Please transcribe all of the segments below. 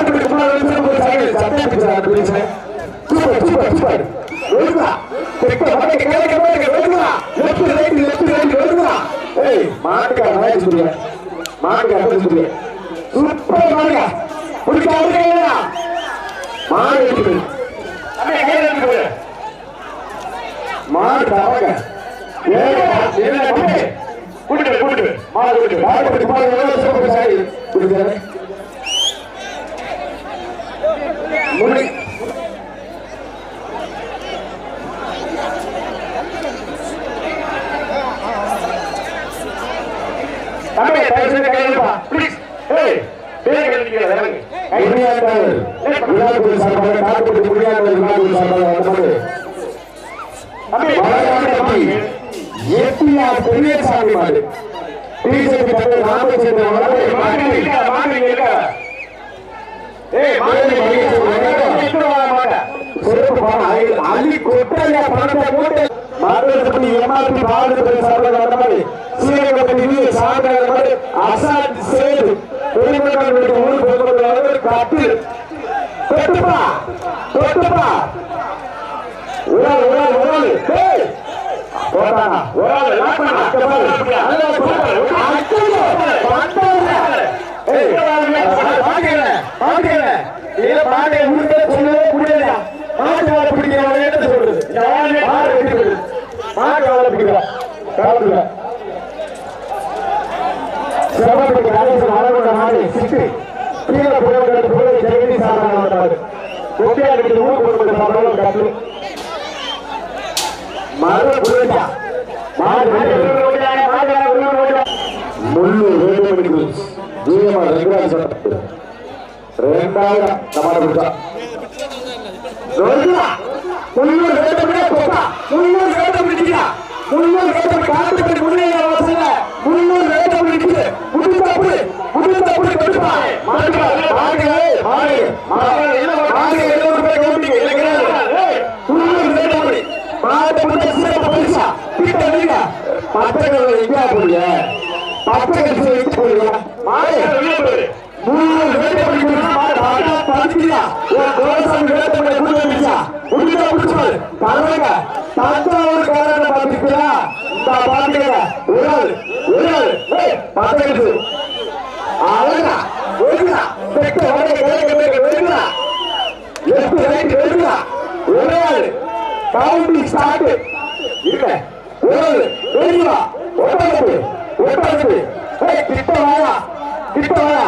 மாட்டுக்கு முன்னாடி வந்து ஒரு சைடு சட்டை பிடிச்சாரு பிடிச்சு. சூப்பர் சூப்பர் சூப்பர் ஒழுங்கா தெக்க வடக்கு கிழக்கு மேற்கு ஒழுங்கா லெஃப்ட் ரைட் லெஃப்ட் ரைட் ஒழுங்கா ஏய் மாட்டுக்கு அதான் சொல்லுங்க மாட்டுக்கு அதான் சொல்லுங்க சூப்பர் மாடுங்க பிடிக்க அவருக்கா மாடு எடுத்து அம்மே கையில எடுத்து போடு மாடு தவங்க. கூட்டு கூட்டு மாடு கூட்டு மாடு கூட்டு மாடு எவ்வளவு சூப்பர் சாரி கொடுக்குறாரு முடி தம்பி தயவு செய்து கையெழுப்பா ப்ளீஸ் ஏய் பேர் எழுதிக்கல இறங்கு கையாண்டாள் விழாக்குழு சார்பாக காட்டுப்பட்டு முடியாத விழாக்குழு சார்பாக வந்தது தம்பி தம்பி ஏபிஆர் பெரியசாமி மாடு பிஜேபி தலைவர் ராமச்சந்திரன் அவர்கள் மாடு இருக்க மாடு இருக்க ஏய் மாடு சிறப்பு பணம் அள்ளி கொட்டையா பணத்தை போட்டு மாடுபடி எம்ஆர்பி பாடுபடி சார்பாக வந்த மாதிரி சீரகப்பட்டி வீடு சார்பாக வந்த மாதிரி அசாத் சேது பெருமக்கள் வீட்டு ஊர் பொதுமக்கள் கட்டு தொட்டுப்பா தொட்டுப்பா ஒரு ஆள் ஒரு போட்டானா ஒரு ஆள் லாக் பண்ணா நல்லா போடு அச்சோ பந்தாங்க ஏய் பாக்கல பாக்கல இல்ல பாக்கல உருட்டே சொல்லவே முடியல மாட்டு வாழ பிடிக்கிறவங்க என்ன சொல்றது மாடு வெட்டி விடு மாட்டு வாழ பிடிக்கிறா காலத்துல சிவபெருமான் கணேசன் அழகுள்ள நாடு சிட்டு கீழே புறவர்கள் புறவை ஜெகதி சாதனை வந்தாரு கொட்டையார் வீட்டு ஊர் பொறுப்பு சாதனை கட்டு மறு புரியா முன்னூறு வேண்டு மணிக்கு ஜீவமா ரெண்டாயிரம் சட்டத்து ரெண்டாயிரம் சமாளம் கொடுத்தா முன்னூறு வேண்டு போட்டா முன்னூறு வேண்டு மணிக்கா முன்னூறு முன்னே அவசர முன்னூறு வேண்டு மணிக்கு முடிந்த அப்படி முடிந்த அப்படி கொடுப்பா மாடு மாடு மாடு மாடு மாடு ரூபாய் கவுண்டிங் எனக்கு முன்னூறு வேண்டு மணி மாடு முடிந்த சிறப்பு பரிசா கிட்ட நீங்க பத்தங்கள் எங்கேயா போறீங்க பத்தங்கள் எங்க மாடு பாட்டா மாடு பதிக்கிறா ஒரு கோசாமி வேண்டு மணி கொடுத்துருச்சா முடிஞ்சா முடிச்சு பாருங்க தஞ்சாவூர் காரணம் பாத்துக்கிறா இந்த பாத்துக்க ஒரு ஆள் ஒரு ஆள் பத்தங்கள் அழகா ஒழுங்கா பெட்ட வடை கிழக்கு மேற்கு ஒழுங்கா லெஃப்ட் ரைட் ஒழுங்கா ஒரு ஆள் கவுண்டிங் ஸ்டார்ட் இருக்க. ஒரு ஆள் ஒழுங்கா ஒட்டகத்து ஒட்டகத்து கிட்ட வாயா கிட்ட வாயா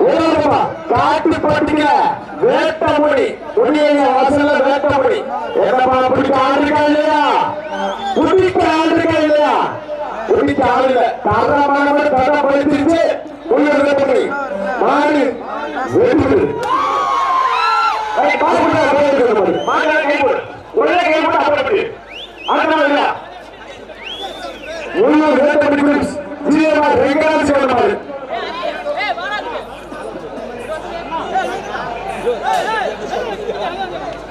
காட்டு பட்டுங்க வேட்ட முடி முடியல வாசல்ல வேட்ட முடி என்னப்பா பிடிக்க ஆளுக்கா இல்லையா பிடிக்க ஆளுக்கா இல்லையா பிடிக்க ஆள் இல்ல தாராளமாக தடை படுத்திருச்சு உள்ள வேட்ட முடி மாடு வெட்டு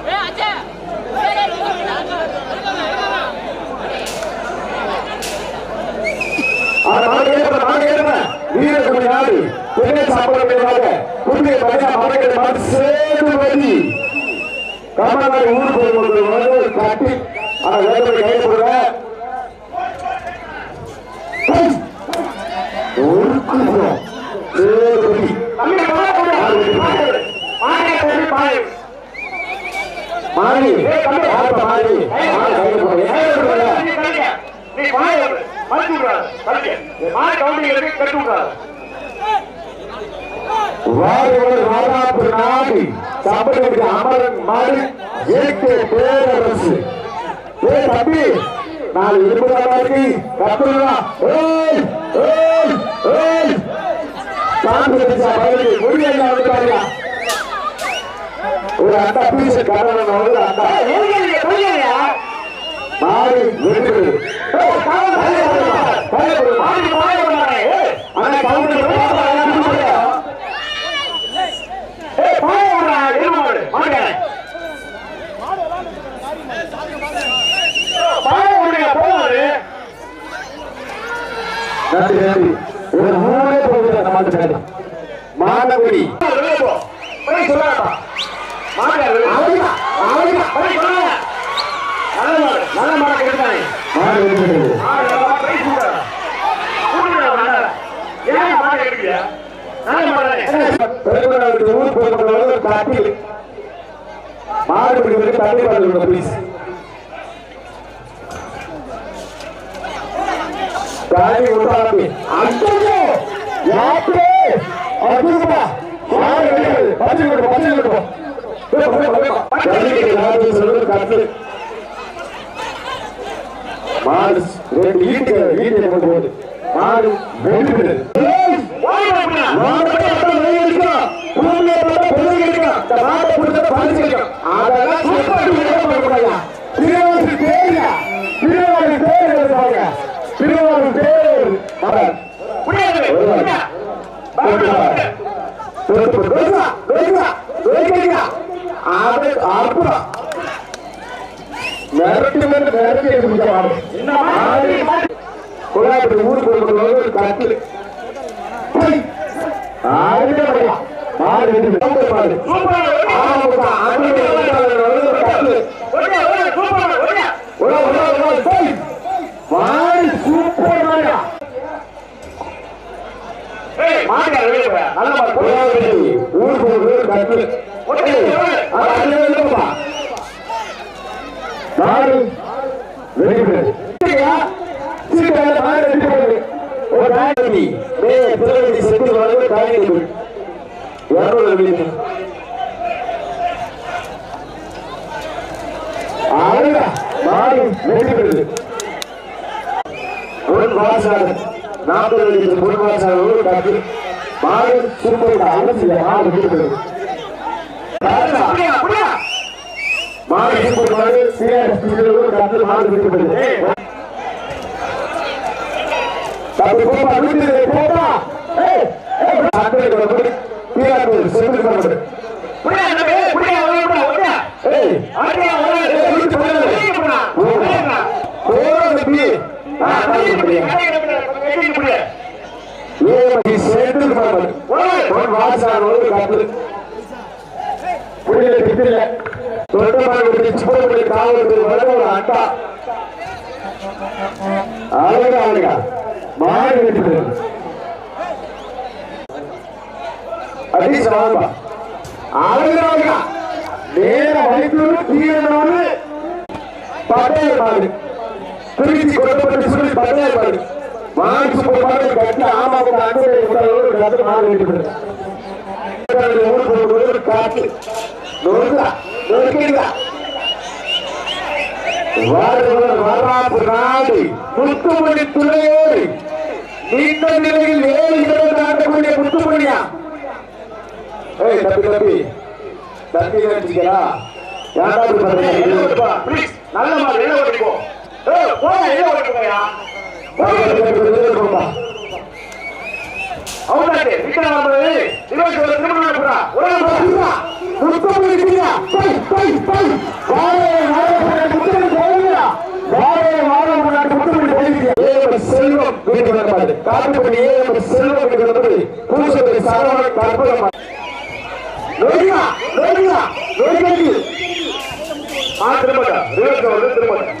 ஏ அச்சே கமலாடி ஊர் பொதுமக்கள் வந்து காட்டி வேட்டை கையில் போடுற ஒரு குடும்பம். சேதுபதி மாறி மாறி மாறி அமரன் மாடு இயற்கை பேரரசு. ஏ தம்பி. நாலு இருபதாம் இருக்கு. கத்துறா ஏய் ஏய் ஏய். கட்டிச்சா பதிலுக்கு முடியல வந்துட்டாங்க ஒரு அண்டா பீஸ் காரணம் வந்து மாறி அண்ணா கவுண்டர் நன்றி நன்றி ஒரு மூணே போகுது அந்த மாட்டு மானகுடி நல்ல மாடு நல்ல மாடு கிடைத்தானே மாடு வெற்றி பெற்றது பெருங்குடலுக்கு ஊர் பொதுமக்களோடு காட்டில் மாடு பிடிப்பதற்கு தண்ணி பாருங்க ப்ளீஸ் காலி உண்டாரம்பி ஐயோ யாத்திரே அடிப்பா மாடு வெற்றி பச்சை கொடு பச்சை கொடு மாடு ரெண்டு வீட்டுக்கு கொண்டு போகுது மாடு வெற்றி பெற்றது மாடு பார்த்தா வெளியே இருக்கும். பூமியை பார்த்தா பெருகு இருக்கும். இந்த மாட்டை பிடிச்சா பறிச்சு இருக்கும். அதெல்லாம் சூப்பர் வீடியோ போடக்கூடாதா? திருவாரூர் தேருங்க. திருவாரூர் தேர் வருது பாருங்க. திருவாரூர் தேர். மாடு. பொறுத்து, பொறுத்து. வெயிட்டுவா, வெயிட்டுவா, வெயிட்டுவா. அது அற்புதம். மிரட்டி மிரட்டி மிரட்டி எடுத்து மாடு. மாடு. குழாய்படி ஊர் பொருட்களோடு ஒரு கட்டில் ஆடுங்க பையா. மாடு வெற்றி பெற்றது. மாடு. ஆமாப்பா, ஆடுங்க, ஆடுங்க, ஒரு கட்டில். உள்ள, உள்ள, உள்ள, போய். மாடு சூப்பர் மாடுயா. குழாய்படி ஊர் பொருட்களோடு ஒரு கட்டில். ஏய், ஆ, அதுல இல்லப்பா. மாடு வெற்றி பெற்றது. சீக்கிரம் மாடு வெற்றி பெற்றது. ஒரு நாயகி. டேய், பிள்ளைகளுக்கு செத்து வரவே காய்கறி இருநூறு வெளியே அழகா மாடு வெற்றி பெறுது பொன் வாசாளர் பொன் வாசாளர் காத்து மாடு சூப்பர் அரசியல மாடு பெறுது மாடு சூப்பர் மாடு சிஆர் காத்து மாடு பெறுது தப்பு போப்பா வீட்டு போப்பா. ஏய் ஏய் சண்டை கொண்டு கீழே சென்று கொண்டு ஏய் கோரம்பி ஆ ஏய் சென்று கொண்டு ஒரு வாசல் ஒரு காத்து புரியல திட்டில தொட்டமான சிப்படி காவலுக்கு வர ஒரு அட்டா அழகா அழகா மாடு வெட்டி பெறுது அடி அழகா அழகா நேர வைத்தூர் தீரனோடு பட்டையர் திருச்சி கொடுக்கப்பட்டு சொல்லி பட்டையர் மாடு மாடு சூப்பர் கட்டி ஆமாவுக்கு அன்பு உடலோடு கதை மாடு வெட்டி பெறுது ஊருக்கு காட்டு நொறுக்கா நொறுக்கிடுதா வருவர் வராப்பு நாடு முத்துமணி துணையோடு நீண்ட நிலையில் ஏழு இரவு ஆட்டக்கூடிய முத்துமணியா ஏய் தம்பி தம்பி தம்பி நினைச்சுக்கிறா யாராவது நல்ல மாதிரி போய் ஓடிப்போ என்ன ஓடிப்போயா அவனாட்டே விக்ரமாவது முன்னாடி செல்வம் வீட்டு வரப்பாடு காட்டுப்படி ஏழு செல்வம் வீட்டு வந்தது பூசத்தை சரவண கற்பகம் நோடியா நோடியா நோடியா ஆ திருமணம் இருபத்தி திருமணம்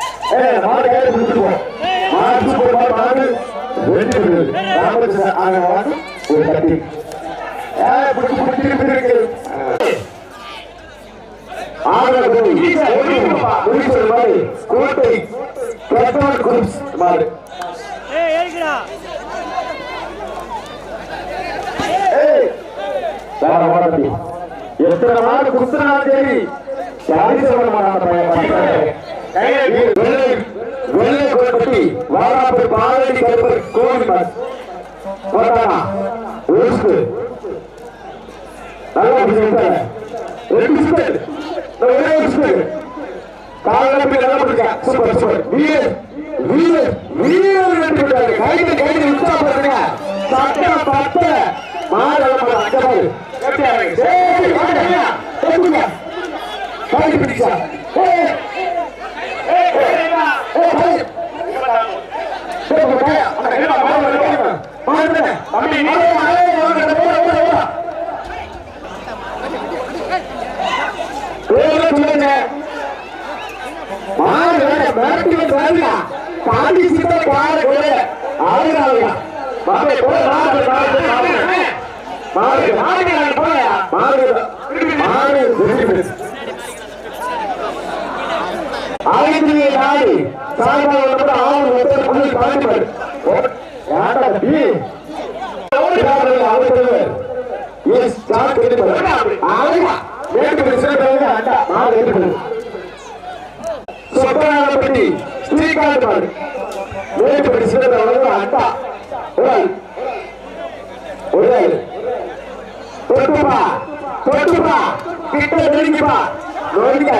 மாடு மாடு ஏய் மாடு வெட்டு அப்படியே மாறியா கை எடுத்து போய் நல்ல மாதிரி கூட்டிட்டு போய் அடுத்த நாள் உள்ள குரான் நேராஜி பேர் நடக்கிறது பாளைய நாடு வீடு பையன் சார் அவங்க ஒரு மாடு கையில மாடு மாடு மாடு வெட்டி விடுது ராமகிருஷ்ணன் ஒரு கட்டி. பிடிச்சு பிடிச்சு இருக்கு போய் முடிச்சது மாதிரி கோட்டை பிரதமர் குரூப்ஸ் மாடு. ஏய் ஏறிக்கடா. ஏய் வேற மாடு எத்தனை மாடு குத்துனாலும் சரி. சரிசமன் மாட பையன். வெள்ளை வெள்ளை கோட்டை பாலடி கருப்பர் கோவில் பஸ் போட்டானா ஊசுக்கு நல்லா பிடிச்சிருக்காங்க ரெண்டு ஸ்பீட் ஒரே ஸ்பீட் காலையில நல்லா சூப்பர் சூப்பர் வீரர் வீரர் வீரர் வெற்றி கைது கைது உற்சாகப்படுத்துங்க பத்த வாங்க கொடுங்க கைது பிடிச்சா ஏய் ஏய் ஏய் ஆயிரத்தி நாடு சாயங்காலம் ஆறு ஒருத்தர் புள்ளி பாதிப்பாரு யாரா பி சொப்பனாரப்பட்டி ஸ்ரீகாந்த் பாடு மேற்படி சிறந்த அட்டா. ஒரு ஒரு தொட்டுப்பா. தொட்டுப்பா. கிட்ட நெருங்கிப்பா. நோடிக்க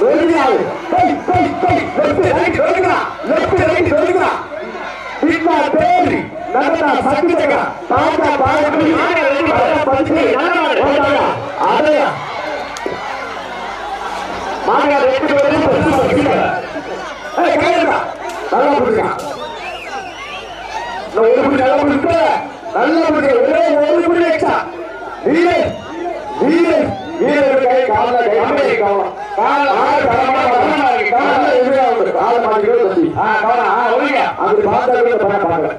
நோடிக்காது கை கை கை. லெஃப்ட் ரைட் நோடிக்கிறா லெஃப்ட் ரைட் நோடிக்கிறா பின்னா பேரி. நடனா சக்கிச்சக தாத்தா பாயபடி பஞ்சு ஓடாயா ஆடையா மாங்க ரெண்டு பேரும் பரிசு பரிசு நல்லா புடிங்க ஒரு புடி நல்லா புடிங்க நல்லா புடிங்க ஒரே ஒரு புடி எக்ஸ்ட்ரா வீரர் வீரர் வீரர் கை கால கை அம்மே கால கால ஆ கரமா கரமா கால எதிரா வந்து கால தம்பி ஆ கால ஆ ஒளிங்க அது பார்த்தா கூட பண்ண பாருங்க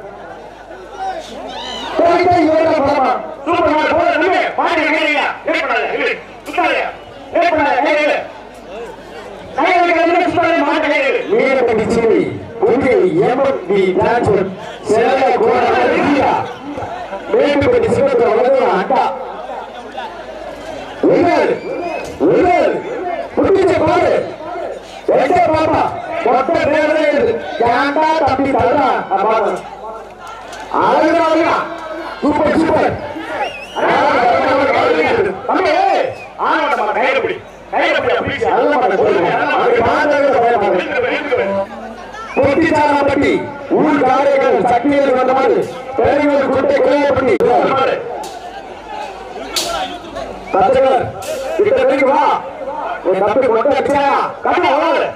கை பரமா சூப்பர் மாடு போடு தம்பி மாடு எங்கேயா ஏற்படாத இல்லை சுத்தாதே ஏற்படாத மீனப்பட்டி சிலை புதிய எம்எம்பி டிரான்ஸ்பர் செல்ல கோடா இந்தியா. மேட்டுப்பட்டி சிவத்தை வளர்ந்து அண்டா உள்ளாரு உள்ளாரு புடிச்ச பாரு? எங்க பாப்பா? மொத்த நேரமே இருக்கு ஏன்டா தம்பி தள்ளா? பாப்பா அழகா அழகா. Super super. தம்பி கையில பிடி பொட்டிச்சாரப்பட்டி ஊர் காரைகள் சக்தியில் வந்தமாறு பெரியவர் குட்டை குறையப்பட்டி பத்திரவர் கிட்ட நெருங்கி வா. உன் தம்பி கொட்டை அடிச்சா? கண்ணா வராது.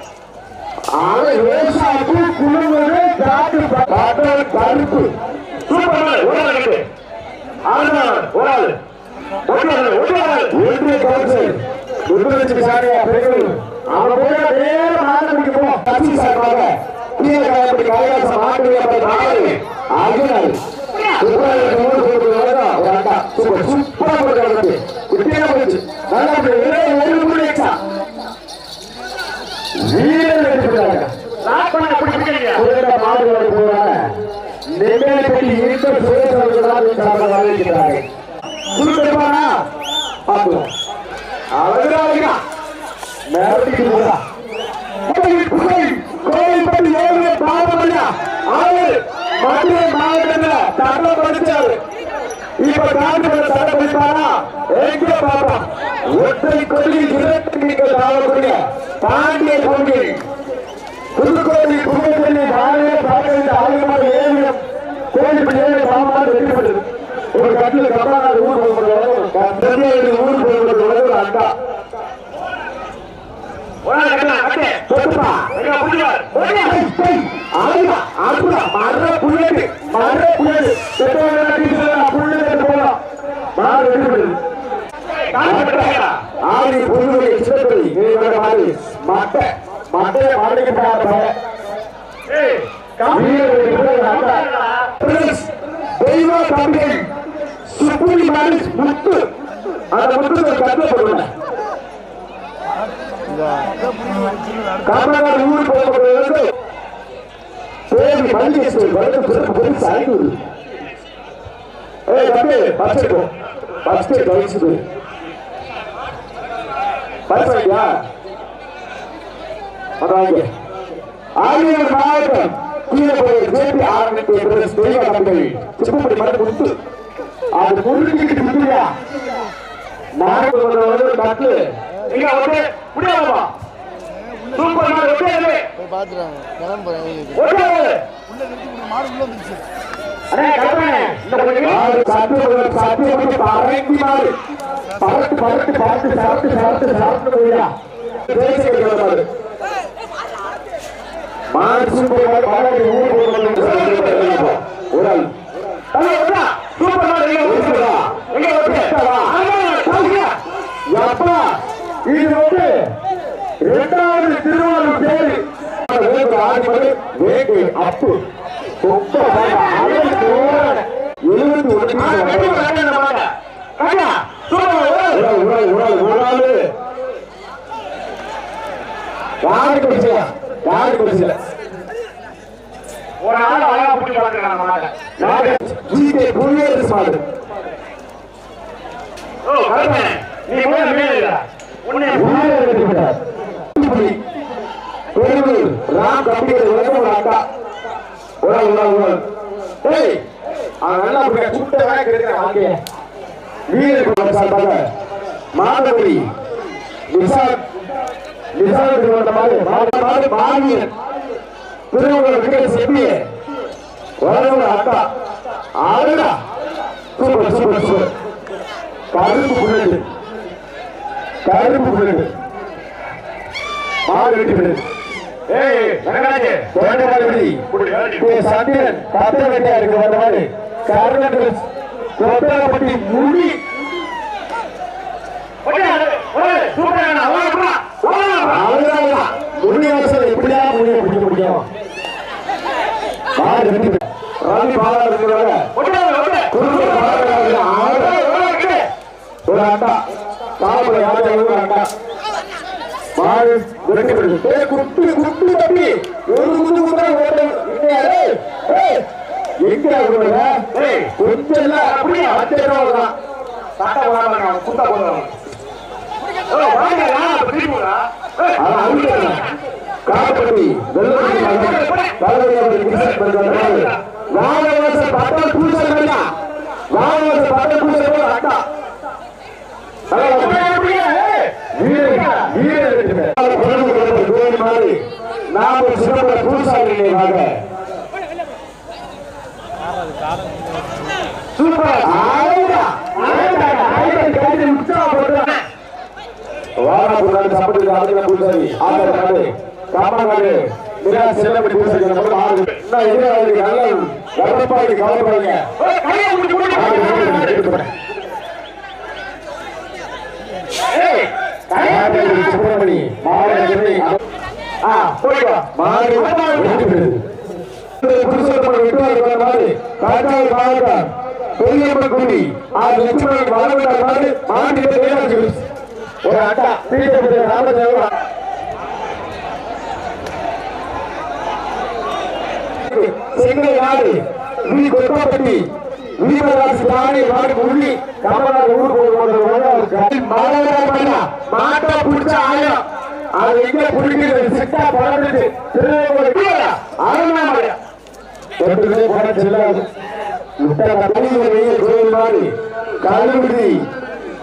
அவன் விவசாயத்து குழுவது காட்டு பாட்டல் கருப்பு சூப்பர் கட்டு ஆனா ஓடாது ஓடாது ஓடாது ஒன்றிய கவுன்சில் முருகலட்சுமி சாரியா பெரியவர் அவன் போய் நேர மாநிலத்துக்கு போ. கட்சி சார்பாக கீழே காயப்படி காயகாசம் மாட்டு வியாபாரி நாடு அர்ஜுனன் சூப்பர் சூப்பர் சூப்பரா போட்டு குட்டியா போச்சு நல்லா ஒரே ஒரு முறை எக்ஸா வீரர் லாக் பண்ண அப்படி போறாங்க. இருந்த சுரேஷ் அவர்கள் தான் சார்பாக வரவேற்கிறார்கள். பாண்டிய கொள்கை புதுக்கோயில் புதுக்கோயில் வாழையை பார்க்க வேண்டிய ஆளுநர் ஏழு கோயில் ஏழு பாம்பாடு வெற்றி ஒரு கட்டில் கப்பாடு ஊர் போகிறது ஊர் போகிறது அண்டா ஓடாது கட்டா கட்டு சொத்துப்பா எங்க புடிவார் ஆளுமா ஆளுமா மர புள்ளட்டு மர புள்ளட்டு பெற்றோர்கள் புள்ளட்டு போலாம் மாறு வெற்றி பெறுது கால் கட்டுறாங்க ஆதி புதுவை சிவப்பதி மாறி மட்டை மட்டையை ஏய் தெய்வ தம்பி சுப்புலி மாதிரி முத்து. அந்த முத்து கற்று போடுவேன் காமராஜர் ஊர் போகிறது தேவி மல்லிகேஸ்வரி வருது சிறப்பு பரிசு ஐநூறு. ஏய் தம்பி பஸ் போ பஸ் வாங்கியா அதாங்க ஆரியர் மாவட்டம் கீழே ஜேபி ஆரம்பித்து தெய்வ தம்பிகள் சிப்புப்படி மரம் கொடுத்து. அது முருகிட்டு முடியா நாகப்பட்டினம் வந்து கட்டு எங்க வந்து முடியாதுப்பா சூப்பர் மாடு ஒட்டியாரு போய் பார்த்துறாங்க கிளம்புறேன் ஒட்டியாரு உள்ள நிறுத்தி மாடு உள்ள வந்துருச்சு. அண்ணே கருப்பண்ணே இந்த பறங்கி மாடு. பறட்டு பறட்டு பறட்டு சரட்டு சரட்டு சரட்டு போயிடா இது வந்து இரண்டாவது திருவாரூர் வேட்டு அப்பு. எழுபத்தி ஒன்று ஆ வெட்டி வரேன் இந்த மாட்டை காட்டா சூப்பர் மாடு உடல் உடல் உடல். யாருக்கு பிரச்சனை ஒரு ஆள் அழகா பிடிச்சி மாட்டை நாங்கள் ஜிகே புவியரசு மாடு. ஓ கருப்பண்ணே நீ போய் மேல உன்னை வெற்றி பெற்றார் பெருமூர் ராம் கம்பிகள் உலகம் ஒரு அக்கா. உடல் உடல் உடல். ஏய் அவன் நல்லா கூட்ட வேலை கிடைக்கிற வாங்க வீரர் சார்பாக நிசார் திருவண்ண மாதிரி மாடு மாடு மாவீரன். திருவண்ண விக்கெட் செப்பி ஒரு அக்கா. ஆடுடா சூப்பர் சூப்பர் சூப்பர். கருப்பு புல்லட்டு. கருப்பு புல்லட்டு. மாடு வெட்டி விடு ஏய் வெங்கடாஜி. தோட்டமாடி சந்திரன் பத்த வெட்டியா இருக்கு வந்த மாதிரி கருணர்கள் கொத்தரப்பட்டி முடி. எங்க அப்படியே ரூபா தான். சாட்டா போடாம குண்டா போடுறாங்க ஓ வாங்க நான் திருப்பி போடா அது அவுட் காப்பட்டி வெள்ளப்பட்டி தலைவர் கிருஷ்ணன் பண்றாரு வாகவாச பட்டல் பூசல் வேண்டா நாம பூசாரி நினைவாக சூப்பர் ஆயிரம் ஆயிரம் கைது உற்சாகப்படுறேன் வாராபுரம் சம்பளத்துக்கு ஆளுங்க பூசாரி ஆந்திர நாடு காமநாடு மிரா செல்லப்படி பூசாரி நம்ம ஆறு நான் எதிராளி நல்ல கர்ப்பப்பாடி கவலைப்படுங்க கையை முடிச்சு போட்டு ஏய் சுப்பிரமணி மாவட்ட ஆ போய்வா மாடு வெற்றி பெறுது புதுசப்பட்ட வெட்டுவாரி மாடு காட்டாளி மாவட்டம் பெரியம்மன் குடி ஆறு லட்சம் வாழ்விட மாடு பேராட்சி ஒரு அட்டா. பீட்டப்பட்ட ராமதேவன் செங்கல் நாடு. வி கொட்டப்பட்டி வீரராசி தானே மாடு உள்ளி கமலாடு ஊர் போடுவாங்க மாநகர மாட்டை பிடிச்ச ஆயம் அது எங்க பிடிக்கிறது? சிட்டா பறந்துட்டு திருநெல்வேலி அருணாமலை. தொட்டுகளே போட செல்லாது கோயில் மாடு கல்லுடி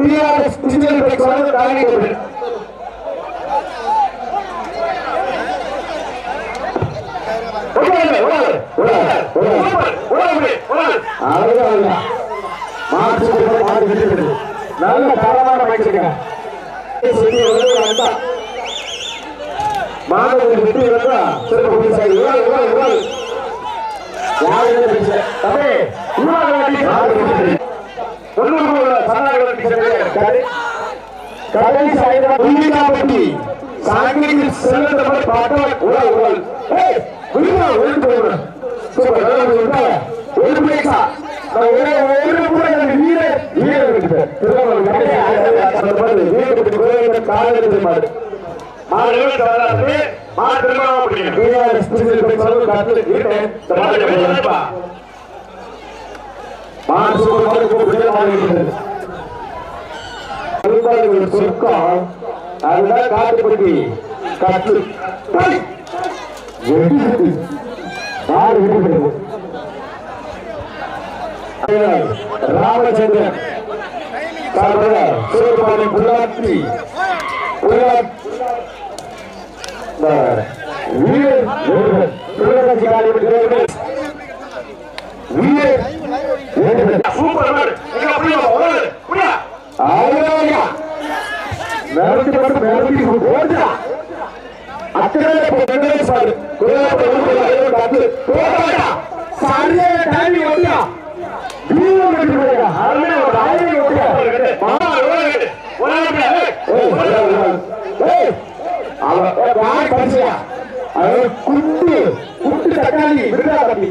டிஆர்எஸ் டிஜிட்டல் பைக் வந்து நல்ல தரமான பயிற்சிங்க. மாணவர்கள் வெற்றி சிறப்பு கடைசி ஐந்து உள்ளிட்டாப்பட்டி சாங்கிரி செல்லத்தப்படி பாட்டவன் உடல் உடல் ஏய் விரும்பா ஒழுங்கு போடுறேன் சூப்பர் நல்லா விரும்பா ஒழுங்கு பேசா நான் ஒரே ஒரே கூட எனக்கு வீர வீர விட்டு திருவள்ளுவர் வீர விட்டு கோயில் காலையில் மாடு மாடு எழுபத்தி வராது மாடு சொர்க்கம் அதுதான் காட்டுப்பட்டி கட்டு ராமச்சந்திரன் சார்பாக சிவகுமாரி புல்லாத்தி புல்லாத்தி வீரர் ஒருவர் சிவகாசி காலையில் வீரர் ஒருவர் சூப்பர் மாடு எங்க புரியுமா ஓடு புரியா ஆயா மிரட்டி மட்டும் மிரட்டி ஓடுதா அத்தனை வெங்கடேஷ் பாரு குருவாயூர் காத்து போடாடா சரியான டைமிங் ஓடியா வீரர் வெட்டி போடா அருமையா ஒரு ஆயிரம் ஓடியா மாமா ஓடு ஓடு ஏய் அவன் யார் பரிசையா அவன் குண்டு குண்டு தக்காளி விருதா தம்பி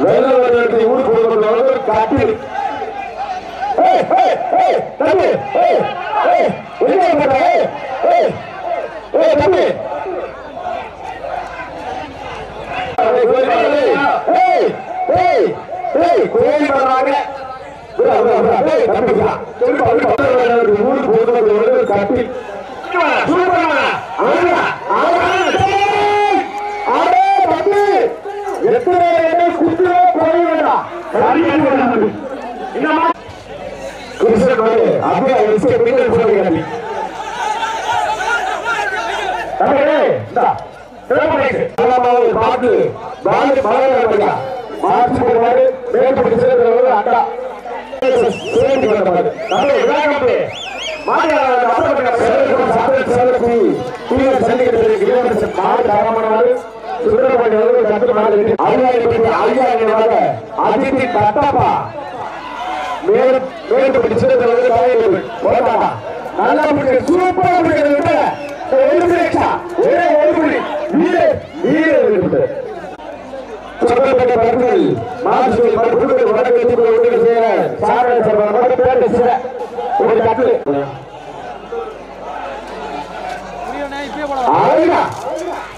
வெள்ள வருடத்தை ஊர் போடுறது காட்டு ஏய் ஏய் ஏய் தம்பி ஏய் ஏய் எங்க போற ஏய் ஏய் ஏய் தம்பி ஏய் ஏய் ஏய் கோயில் வர்றாங்க விடா விடா விடா ஏய் தம்பி விடா ஊர் போடுறது காட்டு பாட்டு பாட்டு பாட்டு ஆமா ஏய் அடே தம்பி மாடு கிருஷ்ணன் வந்து அப்படியே எஸ்கே பின்னல் போடுங்க தம்பி தம்பி சந்திக்கிறது இளவரசர் மாடு அவர்கள் மாடு அதித்தி மேலும் மேலும் பிடிச்சிருக்கிறது போட்டாடா நல்லா ஒரு ஒரே ஒரு புள்ளி சொல்லப்பட்ட மாசு படங்கள் வடக்கு திரும்ப ஒன்று செய்ய சாரண சர்வன் மட்டும் பேர் சிற ஒரு கட்டு ஆளுடா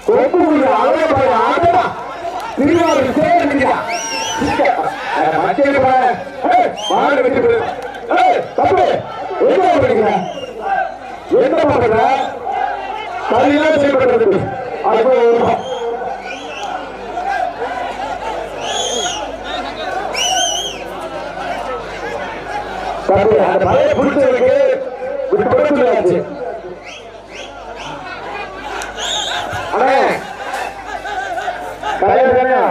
கொப்பு புள்ளி ஆளுட பாரு ஆளுடா திருவாரூர் சேர்ந்துடா மக்கள் பாரு. மாடு வெட்டி போடு. ஏய் தம்பி எங்க என்ன பண்ற கரியெல்லாம் செய்யப்படுறது அது தம்பி அந்த மலையை பிடிச்சதுக்கு விட்டு கொடுத்துருச்சு அண்ணே கரையா தானே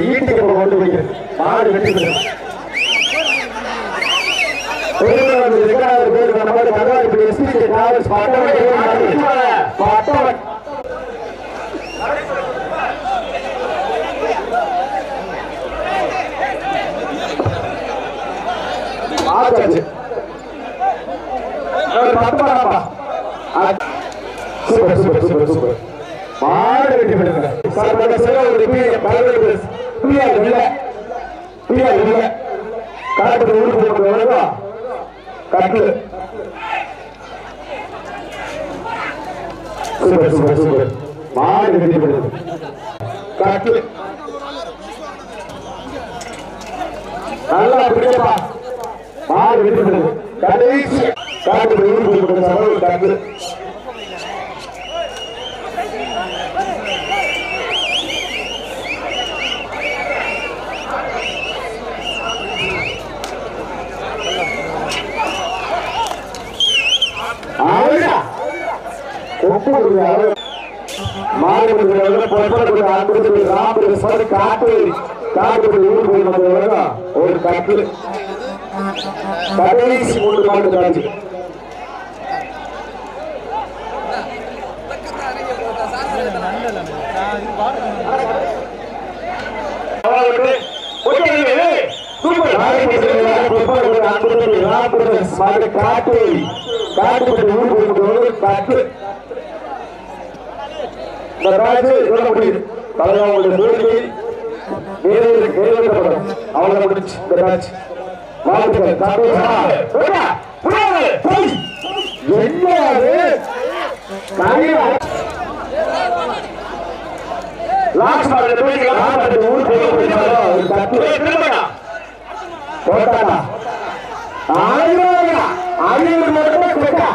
வீட்டுக்கு கொண்டு போய்க்கிறது மாடு வெட்டி பட்டவன் ஆச்சாச்சு பத்து படாப்பா சூப்பர் சூப்பர் சூப்பர் சூப்பர். மாடு வெட்டி பண்ணுங்க சார் சேவை ஒரு பிஏ பரவாயில்ல பிஏ இல்ல. பிஏ இல்ல. காட்டு ஊருக்கு வருவா கட்டு. சூப்பர் சூப்பர் சூப்பர் மாடு பண்ணுங்க கட்டு நல்லா பிடிக்கப்பா மாடு வெட்டி பண்ணுங்க கடைசி காட்டு ஊருக்கு கட்டு ஆளுடா கொப்பு கொடுக்குறாரு மாடு கொடுக்குறாரு பொறுப்பட கொடுக்குற ஆண்டு ராம சொல்லி காட்டு காட்டு ஊர் போய் நம்ம ஒரு கட்டு கடைசி மூன்று மாடு காட்சி காட்டு காட்டு இந்த பேட்ச் விடக்கூடியது தலைவர் அவங்களுடைய முயற்சியில் நிறைவேற்றப்படும். அவங்களை லாஸ்ட் பால் போய். காப்பாற்று ஊர் போய் தப்பு திரும்படா. போட்டாடா. ஆயிரம் ஆயிரம் மட்டும் கொடுத்தா